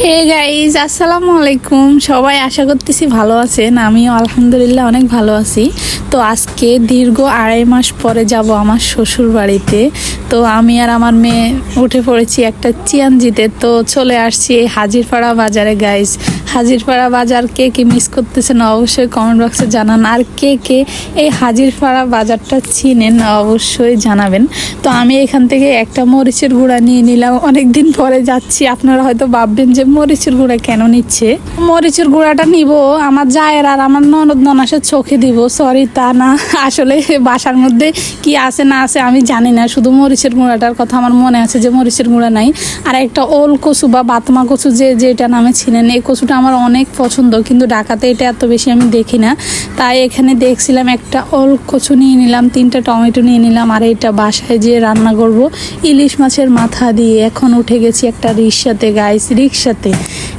Hey guys আসসালামু আলাইকুম। সবাই আশা করতেছি ভালো আছেন। আমিও আলহামদুলিল্লাহ অনেক ভালো আছি। তো আজকে দীর্ঘ আড়াই মাস পরে যাব আমার শ্বশুর বাড়িতে তো আমি আর আমার মেয়ে উঠে পড়েছি একটা চিয়ানজিতে। তো চলে আসছি এই হাজিরপাড়া বাজারে গাইজ হাজিরপাড়া বাজার কে কে মিস করতেছেন অবশ্যই কমেন্ট বক্সে জানান। আর কে কে এই হাজিরপাড়া বাজারটা চিনেন অবশ্যই জানাবেন। তো আমি এখান থেকে একটা মরিচের গুঁড়া নিয়ে নিলাম। অনেক দিন পরে যাচ্ছি। আপনারা হয়তো ভাববেন যে মরিচের গুঁড়া কেন নিচ্ছে? মরিচের গুঁড়াটা নিব, আমার জায়ের আর আমার ননদ ননাসের চোখে দিব। সরি তা না। আসলে বাসার মধ্যে কি আছে না আছে আমি জানি না। শুধু মরিচের গুঁড়াটার কথা আমার মনে আছে যে মরিচের গুঁড়া নাই। আর একটা ওল কচু বা বাতমা কচু যে যেটা নামে ছিলেন, এই কচুটা আমার অনেক পছন্দ, কিন্তু ঢাকাতে এটা এত বেশি আমি দেখি না। তাই এখানে দেখছিলাম একটা অল কচু নিয়ে নিলাম, তিনটা টমেটো নিয়ে নিলাম, আর এটা বাসায় যেয়ে রান্না করব। ইলিশ মাছের মাথা দিয়ে এখন উঠে গেছি একটা রিক্সাতে, গাইস রিক্সাতে।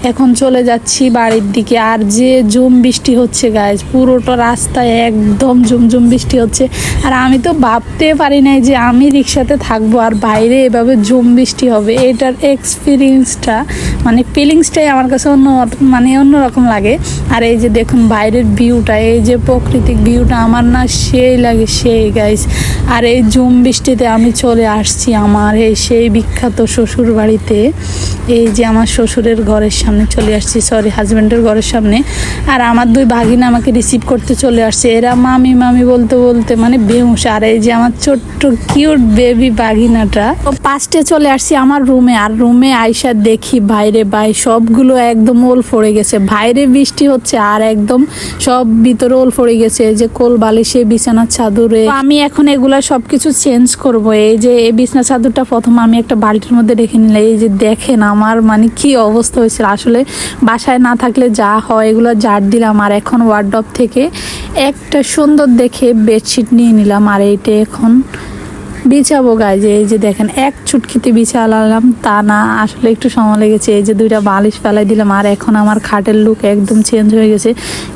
এখন চলে যাচ্ছি বাড়ির দিকে। আর যে জুম বৃষ্টি হচ্ছে গাইস পুরোটা রাস্তায় একদম ঝুমঝুম বৃষ্টি হচ্ছে। আর আমি তো ভাবতে পারি নাই যে আমি রিক্সাতে থাকব আর বাইরে এভাবে ঝুম বৃষ্টি হবে। এটার এক্সপিরিয়েন্সটা মানে ফিলিংসটাই আমার কাছে অন্য মানে অন্যরকম লাগে। আর এই যে দেখুন বাইরের ভিউটা এই যে প্রাকৃতিক ভিউটা আমার না সেই লাগে সেই গাইস আর এই ঝুম বৃষ্টিতে আমি চলে আসছি আমার এই সেই বিখ্যাত শ্বশুর বাড়িতে এই যে আমার শ্বশুরের ঘরের সামনে। চলে আসছি সরি হাজব্যান্ডের ঘরের সামনে। আর আমার দুই ভাগিনা আমাকে রিসিভ করতে চলে আসছে। এরা মামি মামি বলতে বলতে মানে বেহুশ। আর এই যে আমার ছোট্ট কিউট বেবি বাঘিনাটা তো পাঁচটে চলে আসছি আমার রুমে আর রুমে আইসা দেখি বাইরে বাই সবগুলো একদম ওল পড়ে গেছে। বাইরে বৃষ্টি হচ্ছে আর একদম সব ভিতরে ওল পড়ে গেছে। যে কোল বালিশে বিছানার চাদরে। আমি এখন এগুলা সবকিছু চেঞ্জ করব। এই যে এই বিছানা চাদরটা প্রথম আমি একটা বাড়ির মধ্যে রেখে নিলাম। এই যে দেখেন আমার মানে কি অবস্থা হয়েছিল আসলে বাসায় না থাকলে যা হয়, এগুলো জার দিলাম আর এখন ওয়ার্ডব থেকে একটা সুন্দর দেখে বেডশিট নিয়ে নিলাম আর এইটা এখন বিছাবো গায়ে যে, এই যে দেখেন, এক চুটকিতে বিছালাম তা না, আসলে একটু সময় লেগেছে, এই যে দুইটা বালিশ ফেলাই দিলাম, আর এখন আমার খাটের লুক একদম চেঞ্জ হয়ে গেছে।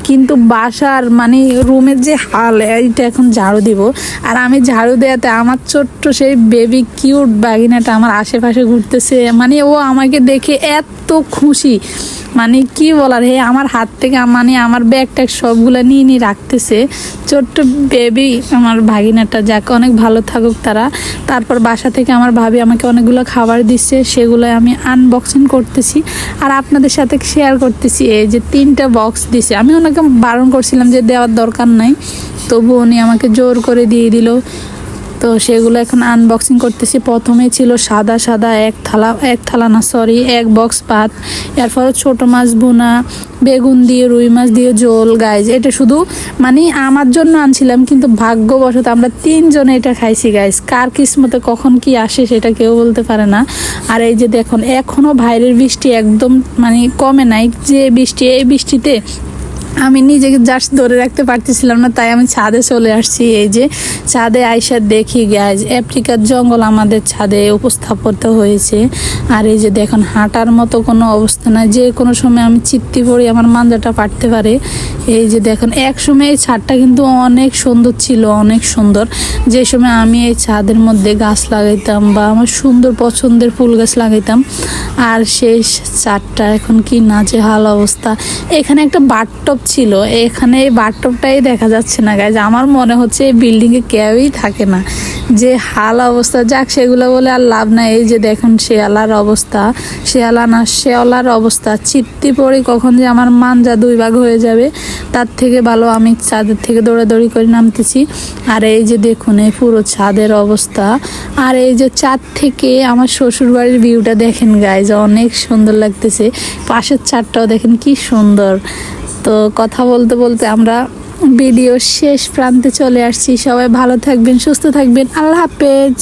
কিন্তু বাসার মানে রুমের যে হাল, এইটা এখন ঝাড়ু দিব। আর আমি ঝাড়ু দেওয়াতে আমার ছোট্ট সেই বেবি কিউট বাগিনাটা আমার আশেপাশে ঘুরতেছে। মানে ও আমাকে দেখে এত খুশি। মানে কি বলার, হে, আমার হাত থেকে মানে আমার ব্যাগ ট্যাগ সবগুলো নিয়ে নিয়ে রাখতেছে। ছোট্ট বেবি আমার ভাগিনাটা যাকে, অনেক ভালো থাকুক তারা। তারপর বাসা থেকে আমার ভাবি আমাকে অনেকগুলো খাবার দিচ্ছে সেগুলো আমি আনবক্সিং করতেছি। আর আপনাদের সাথে শেয়ার করতেছি, এই যে তিনটা বক্স দিছে। আমি ওনাকে বারণ করছিলাম যে দেওয়ার দরকার নাই তবু উনি আমাকে জোর করে দিয়ে দিল। তো সেগুলো এখন আনবক্সিং করতেছি। প্রথমে ছিল সাদা সাদা, এক থালা এক থালা না সরি এক বক্স ভাত। এরপরে ছোট মাছ বোনা বেগুন দিয়ে, রুই মাছ দিয়ে জোল গাইজ এটা শুধু মানে আমার জন্য আনছিলাম, কিন্তু ভাগ্যবশত আমরা তিনজনে এটা খাইছি গাইজ কার কিসমতে কখন কি আসে সেটা কেউ বলতে পারে না। আর এই যে দেখুন এখনও বাইরের বৃষ্টি একদম মানে কমে নাই। যে বৃষ্টি, এই বৃষ্টিতে আমি নিজেকে জাস্ট ধরে রাখতে পারতেছিলাম না, তাই আমি ছাদে চলে আসছি। এই যে ছাদে আইসা দেখি গ্যাস আফ্রিকার জঙ্গল আমাদের ছাদে উপস্থাপিত হয়েছে। আর এই যে দেখুন, হাঁটার মতো কোনো অবস্থা না যে কোনো সময় আমি চিত্তি পড়ি আমার মাঞ্জাটা পারতে পারে। এই যে দেখুন, এক সময় এই ছাদটা কিন্তু অনেক সুন্দর ছিল, অনেক সুন্দর। যে সময় আমি এই ছাদের মধ্যে গাছ লাগাইতাম বা আমার সুন্দর পছন্দের ফুল গাছ লাগাইতাম, আর সেই ছাদটা এখন কি নাচে হাল অবস্থা। এখানে একটা বাথটব ছিল, এখানে এই বাথটবটাই দেখা যাচ্ছে না গাইজ আমার মনে হচ্ছে এই বিল্ডিংয়ে কেউই থাকে না। যে হাল অবস্থা, যাক সেগুলো বলে আর লাভ নাই। এই যে দেখুন শেয়ালার অবস্থা, শেয়ালা না শেয়ালার অবস্থা। চিত্তি পড়ে কখন যে আমার মানজা দুই ভাগ হয়ে যাবে। তার থেকে ভালো আমি ছাদের থেকে দৌড়াদৌড়ি করে নামতেছি। আর এই যে দেখুন, এই পুরো ছাদের অবস্থা। আর এই যে চাঁদ থেকে আমার শ্বশুর বাড়ির ভিউটা দেখেন গাইজ অনেক সুন্দর লাগতেছে। পাশের ছাদটাও দেখেন কি সুন্দর। তো কথা বলতে বলতে আমরা ভিডিও শেষ প্রান্তে চলে আসছি। সবাই ভালো থাকবেন, সুস্থ থাকবেন। আল্লাহ হাফেজ।